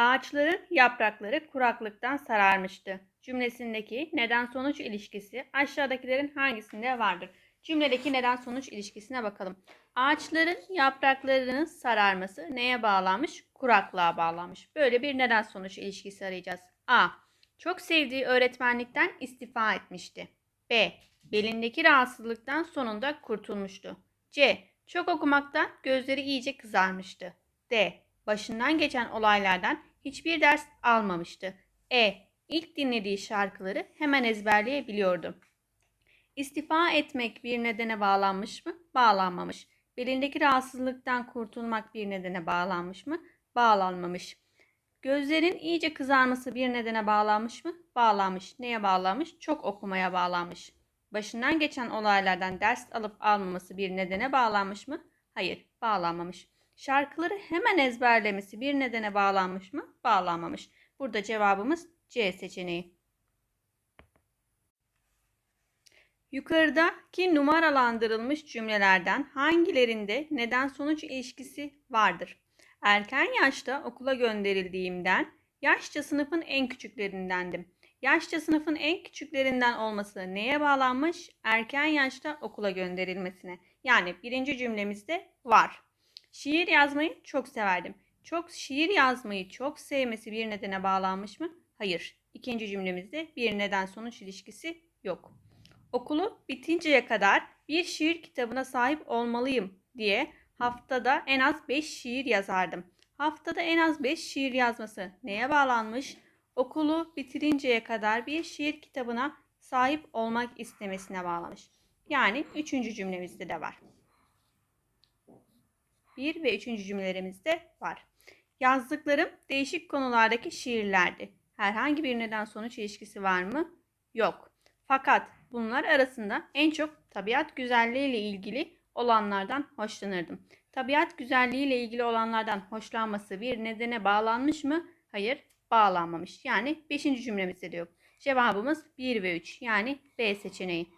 Ağaçların yaprakları kuraklıktan sararmıştı. Cümlesindeki neden sonuç ilişkisi aşağıdakilerin hangisinde vardır? Cümledeki neden sonuç ilişkisine bakalım. Ağaçların yapraklarının sararması neye bağlanmış? Kuraklığa bağlanmış. Böyle bir neden sonuç ilişkisi arayacağız. A. Çok sevdiği öğretmenlikten istifa etmişti. B. Belindeki rahatsızlıktan sonunda kurtulmuştu. C. Çok okumaktan gözleri iyice kızarmıştı. D. Başından geçen olaylardan hiçbir ders almamıştı. E. İlk dinlediği şarkıları hemen ezberleyebiliyordu. İstifa etmek bir nedene bağlanmış mı? Bağlanmamış. Belindeki rahatsızlıktan kurtulmak bir nedene bağlanmış mı? Bağlanmamış. Gözlerin iyice kızarması bir nedene bağlanmış mı? Bağlanmış. Neye bağlanmış? Çok okumaya bağlanmış. Başından geçen olaylardan ders alıp almaması bir nedene bağlanmış mı? Hayır, bağlanmamış. Şarkıları hemen ezberlemesi bir nedene bağlanmış mı? Bağlanmamış. Burada cevabımız C seçeneği. Yukarıdaki numaralandırılmış cümlelerden hangilerinde neden sonuç ilişkisi vardır? Erken yaşta okula gönderildiğimden yaşça sınıfın en küçüklerindendim. Yaşça sınıfın en küçüklerinden olması neye bağlanmış? Erken yaşta okula gönderilmesine. Yani birinci cümlemizde var. Şiir yazmayı çok severdim. Çok şiir yazmayı çok sevmesi bir nedene bağlanmış mı? Hayır. İkinci cümlemizde bir neden sonuç ilişkisi yok. Okulu bitinceye kadar bir şiir kitabına sahip olmalıyım diye haftada en az 5 şiir yazardım. Haftada en az 5 şiir yazması neye bağlanmış? Okulu bitirinceye kadar bir şiir kitabına sahip olmak istemesine bağlamış. Yani üçüncü cümlemizde de var. Bir ve üçüncü cümlelerimizde var. Yazdıklarım değişik konulardaki şiirlerdi. Herhangi bir neden sonuç ilişkisi var mı? Yok. Fakat bunlar arasında en çok tabiat güzelliği ile ilgili olanlardan hoşlanırdım. Tabiat güzelliği ile ilgili olanlardan hoşlanması bir nedene bağlanmış mı? Hayır, bağlanmamış. Yani 5. cümlemizde de yok. Cevabımız 1 ve 3 yani B seçeneği.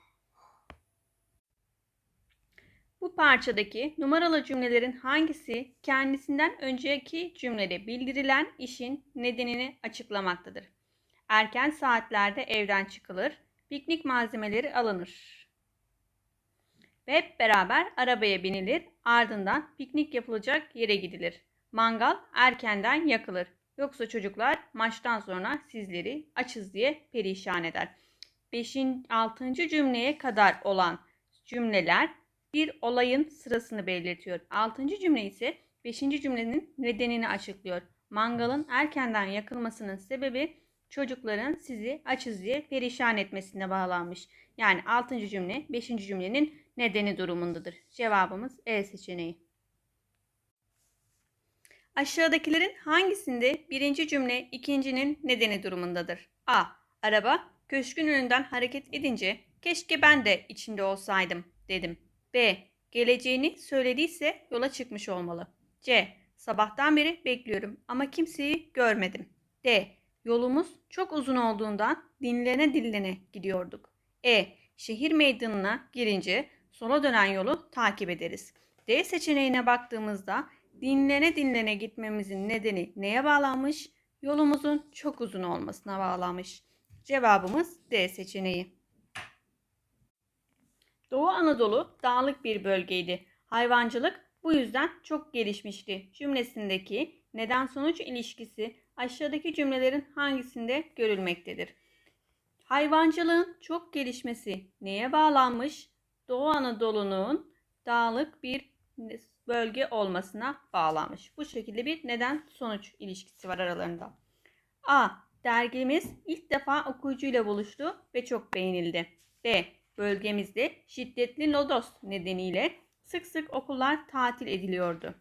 Bu parçadaki numaralı cümlelerin hangisi kendisinden önceki cümlede bildirilen işin nedenini açıklamaktadır? Erken saatlerde evden çıkılır, piknik malzemeleri alınır. Ve hep beraber arabaya binilir, ardından piknik yapılacak yere gidilir. Mangal erkenden yakılır. Yoksa çocuklar maçtan sonra sizleri açız diye perişan eder. 5. 6. cümleye kadar olan cümleler bir olayın sırasını belirtiyor. 6. cümle ise 5. cümlenin nedenini açıklıyor. Mangalın erkenden yakılmasının sebebi çocukların sizi açız diye perişan etmesine bağlanmış. Yani 6. cümle 5. cümlenin nedeni durumundadır. Cevabımız E seçeneği. Aşağıdakilerin hangisinde birinci cümle ikincinin nedeni durumundadır? A. Araba köşkün önünden hareket edince keşke ben de içinde olsaydım dedim. B. Geleceğini söylediyse yola çıkmış olmalı. C. Sabahtan beri bekliyorum ama kimseyi görmedim. D. Yolumuz çok uzun olduğundan dinlene dinlene gidiyorduk. E. Şehir meydanına girince sola dönen yolu takip ederiz. D seçeneğine baktığımızda dinlene dinlene gitmemizin nedeni neye bağlanmış? Yolumuzun çok uzun olmasına bağlanmış. Cevabımız D seçeneği. Doğu Anadolu dağlık bir bölgeydi. Hayvancılık bu yüzden çok gelişmişti. Cümlesindeki neden sonuç ilişkisi aşağıdaki cümlelerin hangisinde görülmektedir? Hayvancılığın çok gelişmesi neye bağlanmış? Doğu Anadolu'nun dağlık bir bölge olmasına bağlanmış. Bu şekilde bir neden sonuç ilişkisi var aralarında. A. Dergimiz ilk defa okuyucuyla buluştu ve çok beğenildi. B. Bölgemizde şiddetli lodos nedeniyle sık sık okullar tatil ediliyordu.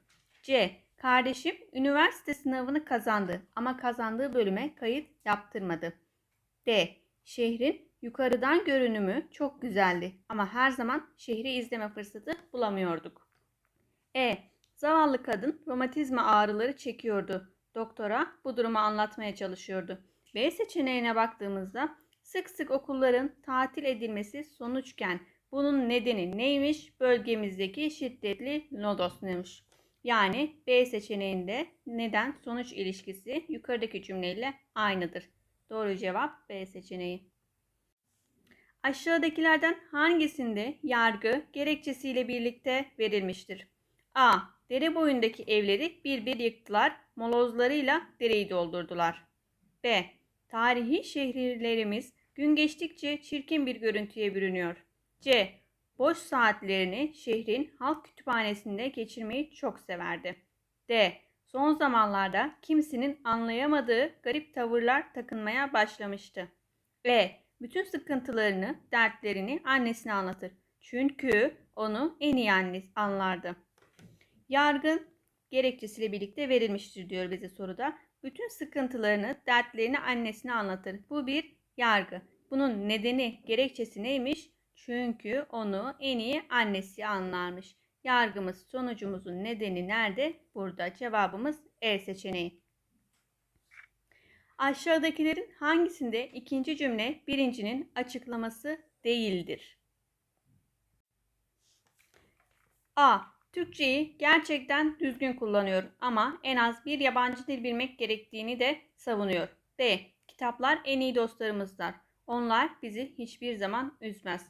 C. Kardeşim üniversite sınavını kazandı ama kazandığı bölüme kayıt yaptırmadı. D. Şehrin yukarıdan görünümü çok güzeldi ama her zaman şehri izleme fırsatı bulamıyorduk. E. Zavallı kadın romatizma ağrıları çekiyordu. Doktora bu durumu anlatmaya çalışıyordu. B seçeneğine baktığımızda sık sık okulların tatil edilmesi sonuçken bunun nedeni neymiş? Bölgemizdeki şiddetli lodos neymiş? Yani B seçeneğinde neden sonuç ilişkisi yukarıdaki cümleyle aynıdır. Doğru cevap B seçeneği. Aşağıdakilerden hangisinde yargı gerekçesiyle birlikte verilmiştir? A. Dere boyundaki evleri bir bir yıktılar, molozlarıyla dereyi doldurdular. B. Tarihi şehirlerimiz gün geçtikçe çirkin bir görüntüye bürünüyor. C. Boş saatlerini şehrin halk kütüphanesinde geçirmeyi çok severdi. D. Son zamanlarda kimsenin anlayamadığı garip tavırlar takınmaya başlamıştı. E. Bütün sıkıntılarını, dertlerini annesine anlatır. Çünkü onu en iyi annesi anlardı. Yargı gerekçesiyle birlikte verilmiştir diyor bize soruda. Bütün sıkıntılarını, dertlerini annesine anlatır. Bu bir yargı. Bunun nedeni, gerekçesi neymiş? Çünkü onu en iyi annesi anlarmış. Yargımız, sonucumuzun nedeni nerede? Burada. Cevabımız E seçeneği. Aşağıdakilerin hangisinde ikinci cümle birincinin açıklaması değildir? A. Türkçeyi gerçekten düzgün kullanıyor ama en az bir yabancı dil bilmek gerektiğini de savunuyor. B. Kitaplar en iyi dostlarımızdır. Onlar bizi hiçbir zaman üzmez.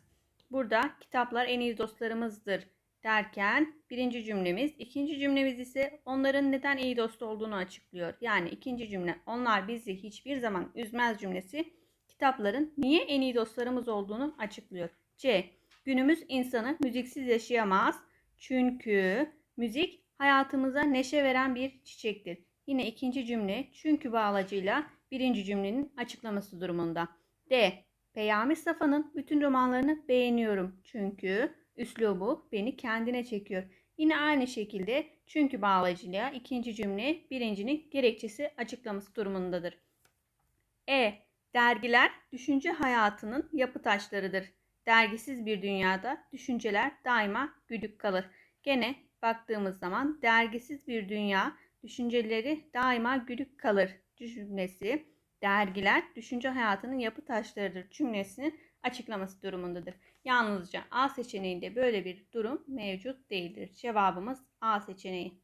Burada kitaplar en iyi dostlarımızdır derken birinci cümlemiz, ikinci cümlemiz ise onların neden iyi dost olduğunu açıklıyor. Yani ikinci cümle onlar bizi hiçbir zaman üzmez cümlesi kitapların niye en iyi dostlarımız olduğunu açıklıyor. C. Günümüz insanı müziksiz yaşayamaz. Çünkü müzik hayatımıza neşe veren bir çiçektir. Yine ikinci cümle çünkü bağlacıyla birinci cümlenin açıklaması durumunda. D. Peyami Safa'nın bütün romanlarını beğeniyorum. Çünkü üslubu beni kendine çekiyor. Yine aynı şekilde çünkü bağlacıyla ikinci cümle birincinin gerekçesi açıklaması durumundadır. E. Dergiler düşünce hayatının yapı taşlarıdır. Dergisiz bir dünyada düşünceler daima güdük kalır. Gene baktığımız zaman dergisiz bir dünya düşünceleri daima güdük kalır cümlesi dergiler düşünce hayatının yapı taşlarıdır cümlesinin açıklaması durumundadır. Yalnızca A seçeneğinde böyle bir durum mevcut değildir. Cevabımız A seçeneği.